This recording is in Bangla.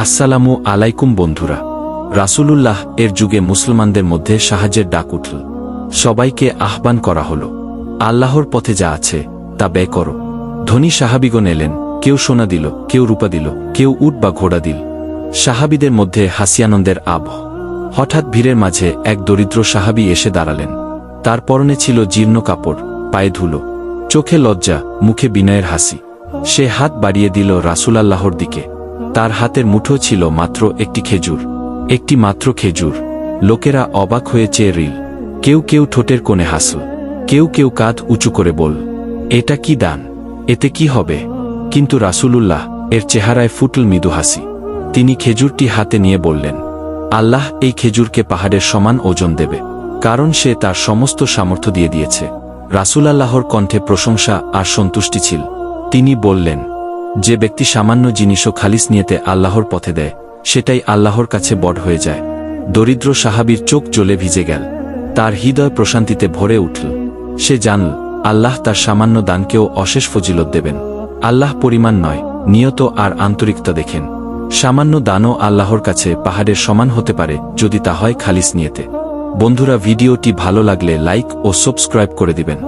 আসসালামু আলাইকুম বন্ধুরা। রাসূলুল্লাহ এর যুগে মুসলমানদের মধ্যে সাহায্যের ডাক উঠল। সবাইকে আহ্বান করা হল, আল্লাহর পথে যা আছে, তা ব্যয় করো। ধনী সাহাবিগণ এলেন, কেউ সোনা দিল, কেউ রূপা দিল, কেউ উট বা ঘোড়া দিল। সাহাবিদের মধ্যে হাসিয়ানন্দের আব হঠাৎ ভিড়ের মাঝে এক দরিদ্র সাহাবি এসে দাঁড়ালেন। তার পরনে ছিল জীর্ণ কাপড়, পায়ে ধুলো, চোখে লজ্জা, মুখে বিনয়ের হাসি। সে হাত বাড়িয়ে দিল রাসূলাল্লাহর দিকে। তার হাতের মুঠো ছিল মাত্র একটি খেজুর, একটি মাত্র খেজুর। লোকেরা অবাক হয়ে চেয়ে রিল কেউ কেউ ঠোঁটের কোণে হাসল, কেউ কেউ কাঁধ উঁচু করে বল এটা কি দান? এতে কি হবে? কিন্তু রাসূলুল্লাহ এর চেহারায় ফুটল মৃদু হাসি। তিনি খেজুরটি হাতে নিয়ে বললেন, আল্লাহ এই খেজুরকে পাহাড়ের সমান ওজন দেবে, কারণ সে তার সমস্ত সামর্থ্য দিয়ে দিয়েছে। রাসূলাল্লাহর কণ্ঠে প্রশংসা আর সন্তুষ্টি ছিল। তিনি বললেন যে ব্যক্তি সামান্য জিনিসও খালিস নিয়েতে আল্লাহর পথে দেয়, সেটাই আল্লাহর কাছে বড় হয়ে যায়। দরিদ্র সাহাবীর চোখ জ্বলে ভিজে গেল। তার হৃদয় প্রশান্তিতে ভরে উঠল। সে জানল, আল্লাহ তার সামান্য দানকেও অশেষ ফজিলত দেবেন। আল্লাহ পরিমাণ নয়, নিয়ত আর আন্তরিকতা দেখেন। সামান্য দানও আল্লাহর কাছে পাহাড়ের সমান হতে পারে যদি তা হয় খালিস নিয়েতে। বন্ধুরা, ভিডিওটি ভালো লাগলে লাইক ও সাবস্ক্রাইব করে দিবেন।